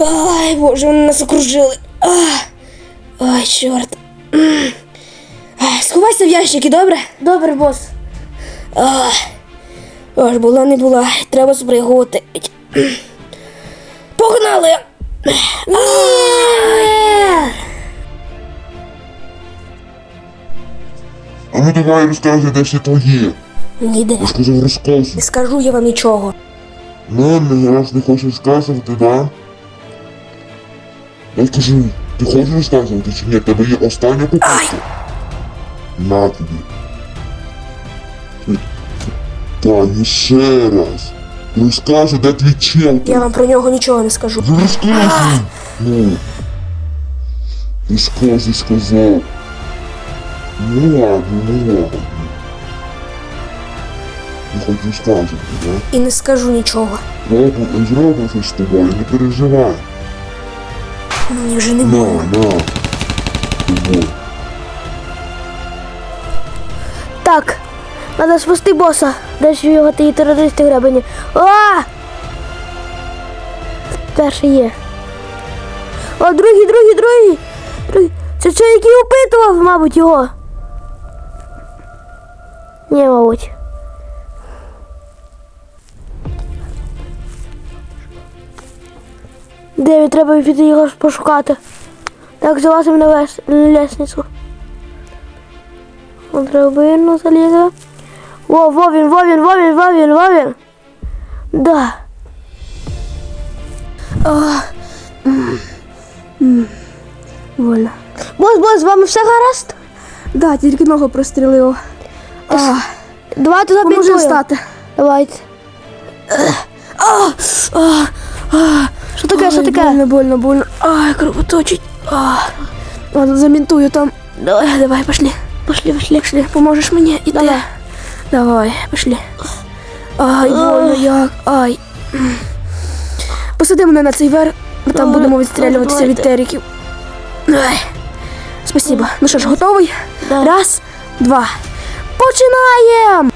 Ай, боже, вони нас окружили. Ах. Ай, чорт. Сховайся в ящики, добре? Добре, бос. Ах. Аж була не була. Треба спригувати. Погнали! А ну давай розказуй, де всі твої. Ніде. Я сказав розказуй. Не скажу я вам нічого. Ну, не раз не хочеш розказувати, да? Я скажу, ти хочеш розказувати чи ні? Тебе є остання попитка. На тобі. Та ні ще раз. Розказуй, де твій чел? Я вам про нього нічого не скажу. Ну розказуй. Ну. Розказуй, сказав. Ну ладно, ну ладно. Не хоч розказувати, да? І не скажу нічого. Зробимо, зробимо щось з тобою, не переживай. Мені вже не На, больно. на. Так, треба спасти боса. Де ж його ті терористи гребені? А! Перший є. О, другий, другий, другий. другий. Це це який опитував, мабуть, його. Ні, мабуть. Де він треба піти його пошукати. Так, залазимо на лес... лестницю. Он драбину залізе. Во, во він, во він, во він, во він, во він. Да. Вольно. Бос, бос, з вами все гаразд? Да, тільки ногу прострілило. Давайте Може забінтуємо. встати. Давайте. Що таке, що таке? Больно, больно, больно. Ай, кровоточить. Ладно, замінтую там. Давай, давай, пошли. Пошли, пошли. Пошли, поможеш мені? Іди. Давай. Давай, пошли. Ай, больно як. Ай. Посади мене на цей верх, ми там будемо відстрілюватися від териків. Ай. Спасибо. Ну що ж, готовий? Да. Раз, два. Починаємо!